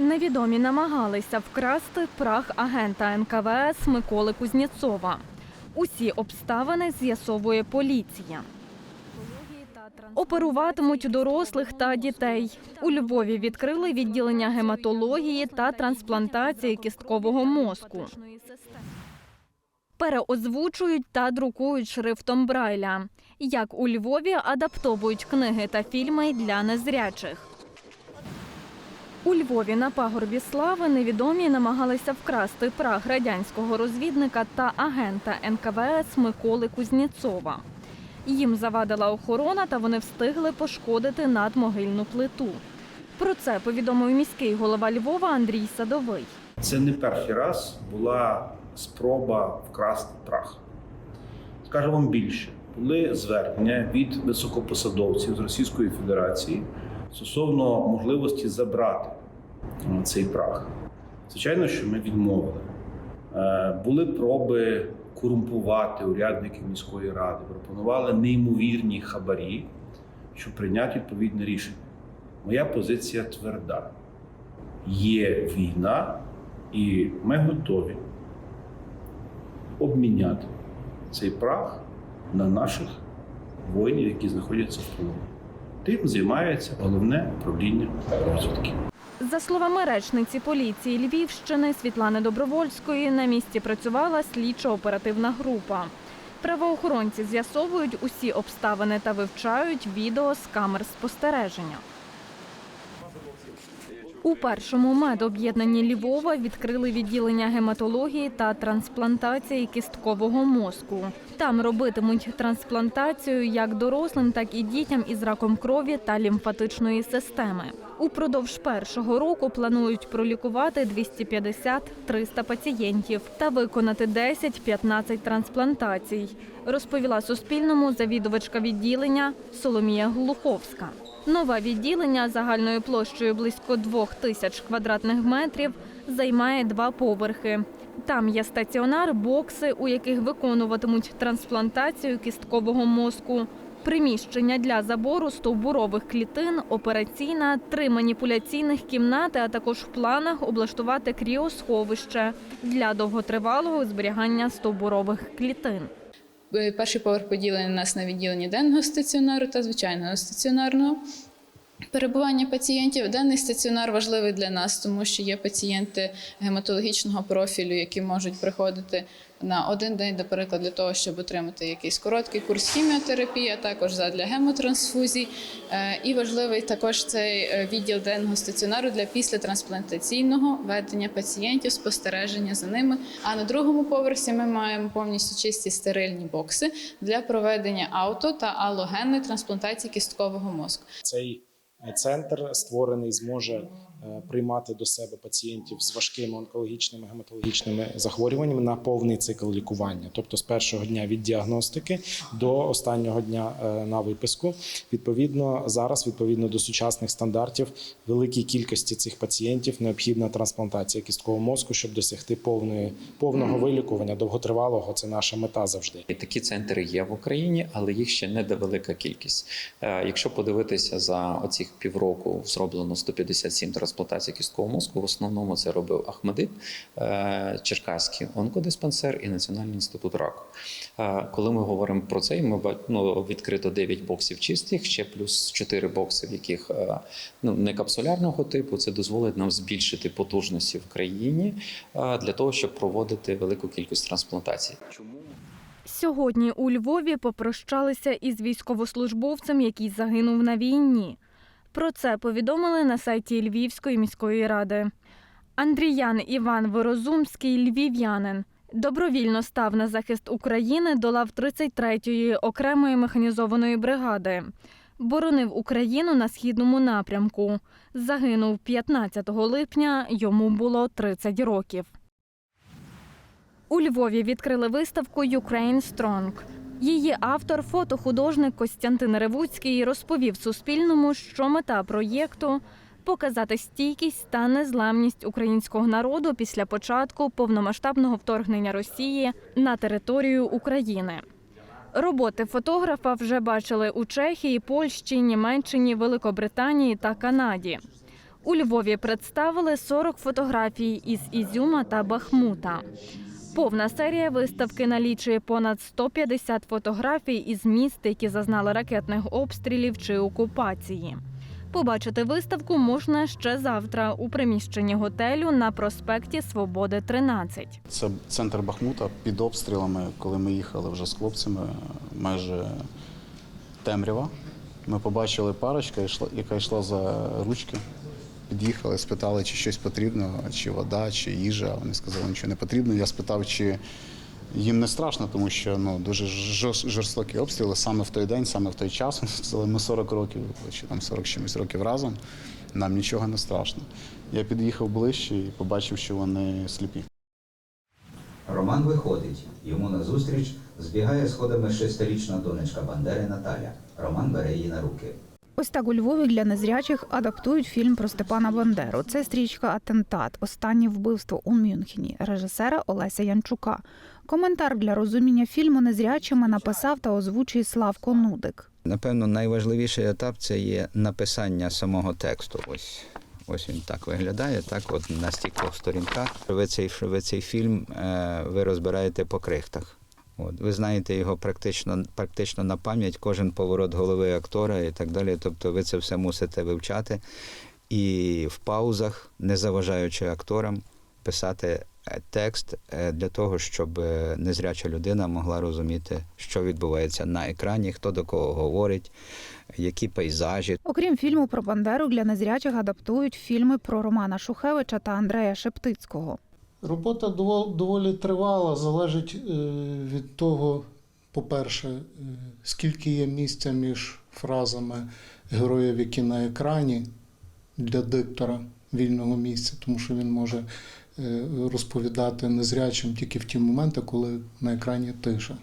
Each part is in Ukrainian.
Невідомі намагалися вкрасти прах агента НКВС Миколи Кузнєцова. Усі обставини з'ясовує поліція. Оперуватимуть дорослих та дітей. У Львові відкрили відділення гематології та трансплантації кісткового мозку. Переозвучують та друкують шрифтом Брайля. Як у Львові адаптовують книги та фільми для незрячих. У Львові на пагорбі слави невідомі намагалися вкрасти прах радянського розвідника та агента НКВС Миколи Кузнєцова. Їм завадила охорона, та вони встигли пошкодити надмогильну плиту. Про це повідомив міський голова Львова Андрій Садовий. Це не перший раз була спроба вкрасти прах. Скажу вам більше, були звернення від високопосадовців з Російської Федерації стосовно можливості забрати е, цей прах. Звичайно, що ми відмовили. Е, Були проби корумпувати урядників міської ради, пропонували неймовірні хабарі, щоб прийняти відповідне рішення. Моя позиція тверда. Є війна, і ми готові обміняти цей прах на наших воїнів, які знаходяться в полоні. Тим займається головне управління розвідки. За словами речниці поліції Львівщини Світлани Добровольської, на місці працювала слідчо-оперативна група. Правоохоронці з'ясовують усі обставини та вивчають відео з камер спостереження. У першому медоб'єднанні Львова відкрили відділення гематології та трансплантації кісткового мозку. Там робитимуть трансплантацію як дорослим, так і дітям із раком крові та лімфатичної системи. Упродовж першого року планують пролікувати 250-300 пацієнтів та виконати 10-15 трансплантацій, розповіла Суспільному завідувачка відділення Соломія Глуховська. Нове відділення загальною площею близько двох тисяч квадратних метрів займає два поверхи. Там є стаціонар, бокси, у яких виконуватимуть трансплантацію кісткового мозку. Приміщення для забору стовбурових клітин, операційна, три маніпуляційних кімнати, а також в планах облаштувати кріосховище для довготривалого зберігання стовбурових клітин. Е, Перший поверх поділений у нас на відділення денного стаціонару та звичайного стаціонарного. Перебування пацієнтів денний стаціонар важливий для нас, тому що є пацієнти гематологічного профілю, які можуть приходити на один день, наприклад, для того, щоб отримати якийсь короткий курс хіміотерапії, а також задля гемотрансфузій. Е, І важливий також цей е, відділ денного стаціонару для післятрансплантаційного ведення пацієнтів, спостереження за ними. А на другому поверсі ми маємо повністю чисті стерильні бокси для проведення ауто та алогенної трансплантації кісткового мозку. Цей центр створений зможе приймати до себе пацієнтів з важкими онкологічними гематологічними захворюваннями на повний цикл лікування, тобто з першого дня від діагностики до останнього дня е, на виписку. Відповідно, зараз, відповідно до сучасних стандартів, великій кількості цих пацієнтів необхідна трансплантація кісткового мозку, щоб досягти повної повного вилікування довготривалого. Це наша мета завжди. І такі центри є в Україні, але їх ще не велика кількість. Е, Якщо подивитися за оцих півроку, зроблено 157 трансплантацій кісткового мозку. В основному це робив Ахмедит, е, Черкаський онкодиспансер і Національний інститут раку. Е, Коли ми говоримо про це, ми ну, відкрито 9 боксів чистих, ще плюс 4 бокси, в яких е, ну, не капсулярного типу. Це дозволить нам збільшити потужності в країні для того, щоб проводити велику кількість трансплантацій. Чому? Сьогодні у Львові попрощалися із військовослужбовцем, який загинув на війні. Про це повідомили на сайті Львівської міської ради. Андріян Іван Ворозумський, львів'янин. Добровільно став на захист України до лав 33-ї окремої механізованої бригади. Боронив Україну на східному напрямку. Загинув 15 липня, йому було 30 років. У Львові відкрили виставку «Ukraine Strong». Її автор, фотохудожник Костянтин Ревуцький, розповів Суспільному, що мета проєкту показати стійкість та незламність українського народу після початку повномасштабного вторгнення Росії на територію України. Роботи фотографа вже бачили у Чехії, Польщі, Німеччині, Великобританії та Канаді. У Львові представили 40 фотографій із Ізюма та Бахмута. Повна серія виставки налічує понад 150 фотографій із міст, які зазнали ракетних обстрілів чи окупації. Побачити виставку можна ще завтра у приміщенні готелю на проспекті Свободи 13. Це центр Бахмута під обстрілами, коли ми їхали вже з хлопцями, майже темрява. Ми побачили парочку, йшла- яка йшла за ручки. Під'їхали, спитали, чи щось потрібно, чи вода, чи їжа. Вони сказали, що нічого не потрібно. Я спитав, чи їм не страшно, тому що ну, дуже жорстокі обстріли саме в той день, саме в той час. Вони сказали, ми 40 років, чи там 40 чимось років разом, нам нічого не страшно. Я під'їхав ближче і побачив, що вони сліпі. Роман виходить. Йому назустріч збігає сходами шестирічна донечка Бандери Наталя. Роман бере її на руки. Ось так у Львові для незрячих адаптують фільм про Степана Бандеру. Це стрічка Атентат. Останнє вбивство у Мюнхені режисера Олеся Янчука. Коментар для розуміння фільму незрячими написав та озвучує Славко Нудик. Напевно, найважливіший етап це є написання самого тексту. Ось. Ось він так виглядає, так от на стількох сторінках. Ви цей, ви цей фільм е, ви розбираєте по крихтах. От. Ви знаєте його практично, практично на пам'ять, кожен поворот голови актора і так далі. Тобто ви це все мусите вивчати і в паузах, не заважаючи акторам, писати е, текст е, для того, щоб е, незряча людина могла розуміти, що відбувається на екрані, хто до кого говорить, які пейзажі. Окрім фільму про Бандеру, для незрячих адаптують фільми про Романа Шухевича та Андрея Шептицького. Робота дово- доволі тривала, залежить е, від того, по-перше, е, скільки є місця між фразами героїв, які на екрані для диктора вільного місця, тому що він може е, розповідати незрячим тільки в ті моменти, коли на екрані тиша.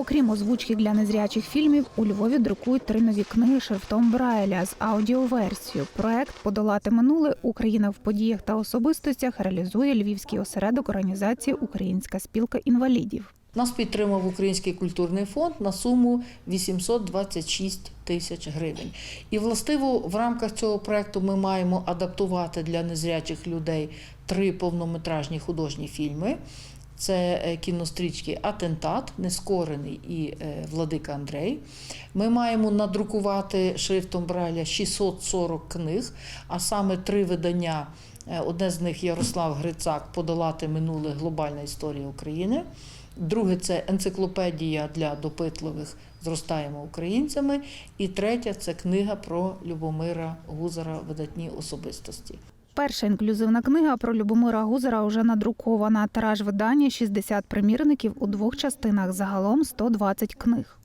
Окрім озвучки для незрячих фільмів, у Львові друкують три нові книги шрифтом Брайля з аудіоверсією. Проект Подолати минуле Україна в подіях та особистостях реалізує Львівський осередок організації Українська спілка інвалідів. Нас підтримав Український культурний фонд на суму 826 тисяч гривень. І властиво в рамках цього проекту ми маємо адаптувати для незрячих людей три повнометражні художні фільми. Це е, кінострічки Атентат, Нескорений і е, Владика Андрей. Ми маємо надрукувати шрифтом Брайля 640 книг, а саме три видання. Е, Одне з них Ярослав Грицак Подолати минуле глобальна історія України. Друге це енциклопедія для допитливих Зростаємо українцями. І третя це книга про Любомира Гузара Видатні особистості. Перша інклюзивна книга про Любомира Гузера вже надрукована. Тираж видання 60 примірників у двох частинах, загалом 120 книг.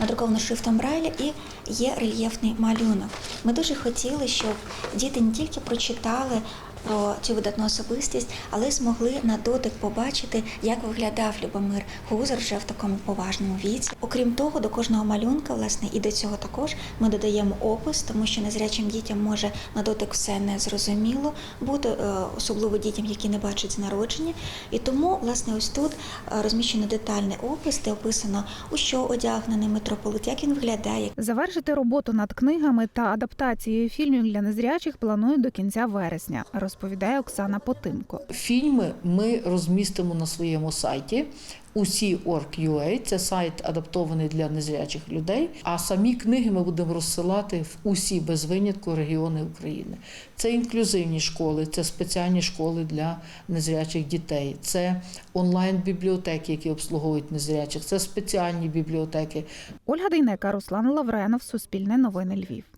надруковано шрифтом Брайля і є рельєфний малюнок. Ми дуже хотіли, щоб діти не тільки прочитали про цю видатну особистість, але змогли на дотик побачити, як виглядав Любомир Гузер вже в такому поважному віці. Окрім того, до кожного малюнка, власне, і до цього також ми додаємо опис, тому що незрячим дітям може на дотик все не зрозуміло бути, е, особливо дітям, які не бачать з народження. І тому, власне, ось тут е, розміщено детальний опис, де описано, у що одягнений митрополит, як він виглядає, Завершити роботу над книгами та адаптацією фільмів для незрячих планують до кінця вересня, розповідає Оксана Потимко. Фільми ми розмістимо на своєму сайті усі.org.ua, це сайт адаптований для незрячих людей. А самі книги ми будемо розсилати в усі без винятку регіони України. Це інклюзивні школи, це спеціальні школи для незрячих дітей, це онлайн-бібліотеки, які обслуговують незрячих, це спеціальні бібліотеки. Ольга Дейнека, Руслан Лавренов, Суспільне новини Львів.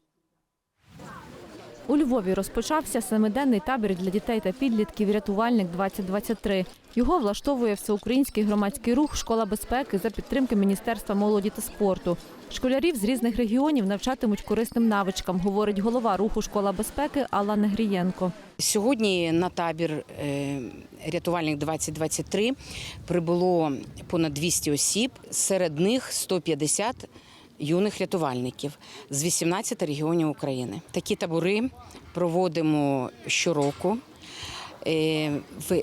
У Львові розпочався семиденний табір для дітей та підлітків Рятувальник 2023 Його влаштовує всеукраїнський громадський рух Школа безпеки за підтримки Міністерства молоді та спорту. Школярів з різних регіонів навчатимуть корисним навичкам, говорить голова руху Школа безпеки Алла Негрієнко. Сьогодні на табір е, рятувальник 2023 прибуло понад 200 осіб. Серед них 150 юних рятувальників з 18 регіонів України. Такі табори проводимо щороку. Е, В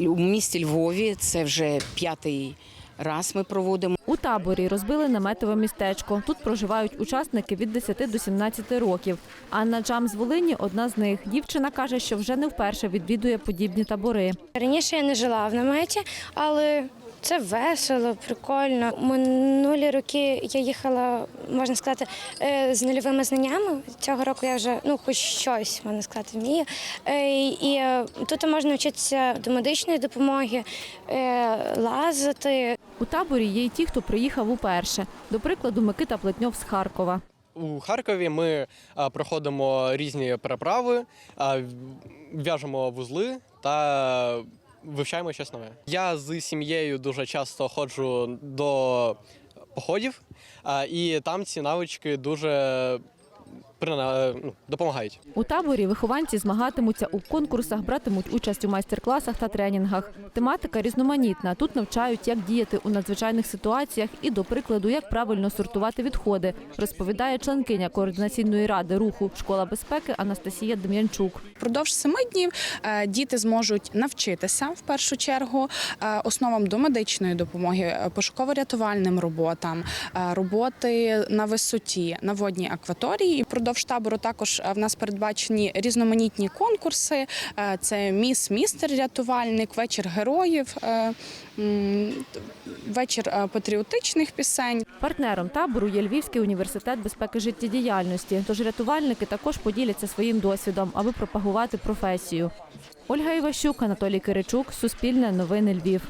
у місті Львові це вже п'ятий раз ми проводимо. У таборі розбили наметове містечко. Тут проживають учасники від 10 до 17 років. Анна Джам з Волині одна з них. Дівчина каже, що вже не вперше відвідує подібні табори. Раніше я не жила в наметі, але це весело, прикольно. Минулі роки я їхала, можна сказати, е, з нульовими знаннями. Цього року я вже ну хоч щось можна сказати вмію. Е, І е, тут можна вчитися до медичної допомоги, лазити. У таборі є й ті, хто приїхав уперше. До прикладу, Микита Плетньов з Харкова. У Харкові ми проходимо різні переправи, в'яжемо вузли та вивчаємо щось нове. Я з сім'єю дуже часто ходжу до походів, і там ці навички дуже ну, допомагають. У таборі вихованці змагатимуться у конкурсах, братимуть участь у майстер-класах та тренінгах. Тематика різноманітна. Тут навчають, як діяти у надзвичайних ситуаціях і, до прикладу, як правильно сортувати відходи, розповідає членкиня координаційної ради руху Школа безпеки Анастасія Дем'янчук. Впродовж семи днів е, діти зможуть навчитися в першу чергу е, основам домедичної допомоги, е, пошуково-рятувальним роботам, е, роботи на висоті, на водній акваторії. І впродовж табору також е, в нас передбачені різноманітні конкурси. Е, Це міс, містер рятувальник, вечір героїв, е, вечір патріотичних пісень. Партнером табору є Львівський університет безпеки життєдіяльності. Тож рятувальники також поділяться своїм досвідом, аби пропагувати професію. Ольга Іващук, Анатолій Киричук, Суспільне новини Львів.